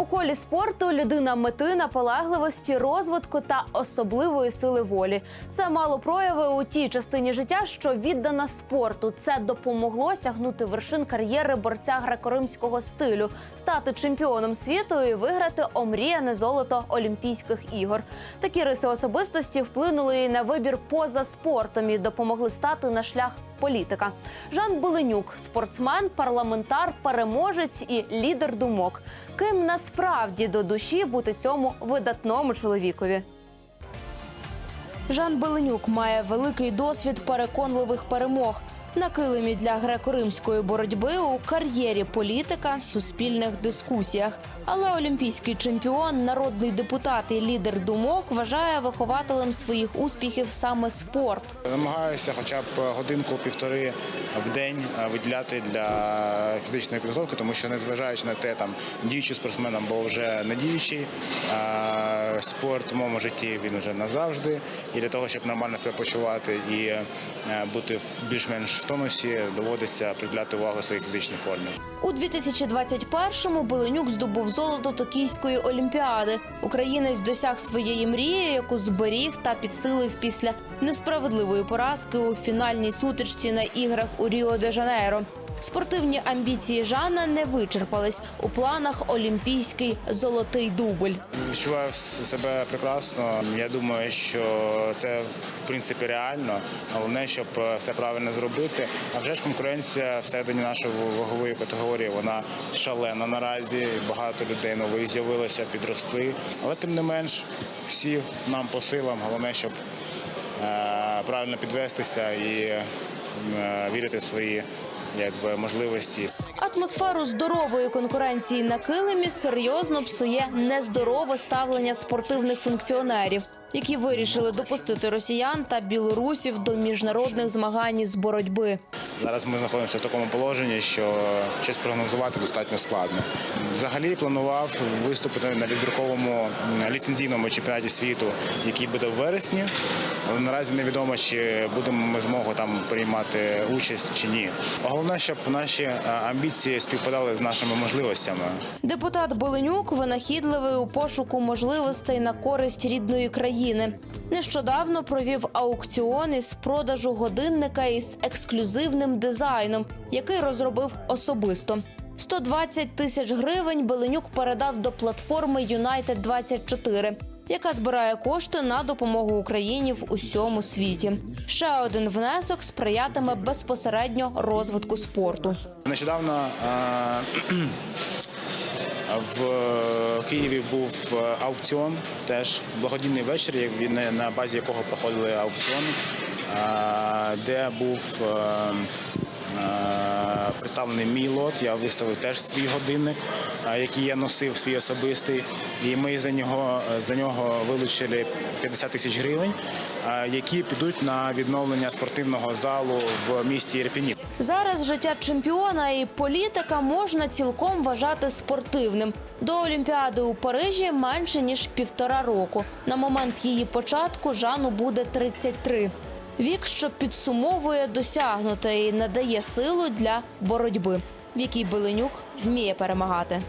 У колі спорту людина мети, наполегливості, розвитку та особливої сили волі. Це мало прояви у тій частині життя, що віддана спорту. Це допомогло сягнути вершин кар'єри борця греко-римського стилю, стати чемпіоном світу і виграти омріяне золото Олімпійських ігор. Такі риси особистості вплинули і на вибір поза спортом і допомогли стати на шлях політика. Жан Беленюк спортсмен, парламентар, переможець і лідер думок. Ким насправді до душі бути цьому видатному чоловікові? Жан Беленюк має великий досвід переконливих перемог на килимі для греко-римської боротьби у кар'єрі політика, суспільних дискусіях. Але олімпійський чемпіон, народний депутат і лідер думок вважає вихователем своїх успіхів саме спорт. Намагаюся хоча б годинку-півтори в день е, виділяти для фізичної підготовки, тому що незважаючи на те, там діючий спортсмен або вже не е, спорт в моєму житті він вже назавжди. І для того, щоб нормально себе почувати і е, бути більш-менш в тонусі, доводиться приділяти увагу своїй фізичній формі. У 2021-му Беленюк здобув золото Токійської олімпіади. Українець досяг своєї мрії, яку зберіг та підсилив після несправедливої поразки у фінальній сутичці на іграх у Ріо де Жанейро. Спортивні амбіції Жана не вичерпались у планах олімпійський золотий дубль. Відчуваю себе прекрасно. Я думаю, що це в принципі реально. Головне, щоб е, все правильно зробити. А вже ж конкуренція всередині нашої вагової категорії вона шалена наразі. Багато людей нових з'явилося, підросли. Але тим не менш, всі нам по силам. Головне, щоб е, правильно підвестися і е, вірити в свої якби можливості. Атмосферу здорової конкуренції на килимі серйозно псує нездорове ставлення спортивних функціонерів, які вирішили допустити росіян та білорусів до міжнародних змагань з боротьби. Зараз ми знаходимося в такому положенні, що щось прогнозувати достатньо складно. Взагалі планував виступити на відбірковому ліцензійному чемпіонаті світу, який буде в вересні. Але наразі невідомо, чи будемо ми змогу там приймати участь чи ні. Головне, щоб наші е, амбіції співпадали з нашими можливостями. Депутат Беленюк винахідливий у пошуку можливостей на користь рідної країни. Нещодавно провів аукціон із продажу годинника із ексклюзивним дизайном, який розробив особисто. 120 тисяч гривень Беленюк передав до платформи United 24 яка збирає кошти на допомогу Україні в усьому світі. Ще один внесок сприятиме безпосередньо розвитку спорту. Нещодавно в Києві був е, аукціон, теж благодійний вечір, він- на базі якого проходили аукціони, е, де був е, е, представлений мій лот. Я виставив теж свій годинник, е, який я носив свій особистий, і ми за нього за нього вилучили 50 тисяч гривень, е, які підуть на відновлення спортивного залу в місті Ірпіні. Зараз життя чемпіона і політика можна цілком вважати спортивним. До Олімпіади у Парижі менше ніж півтора року. На момент її початку Жану буде 33. Вік, що підсумовує досягнуте і надає силу для боротьби, в якій Беленюк вміє перемагати.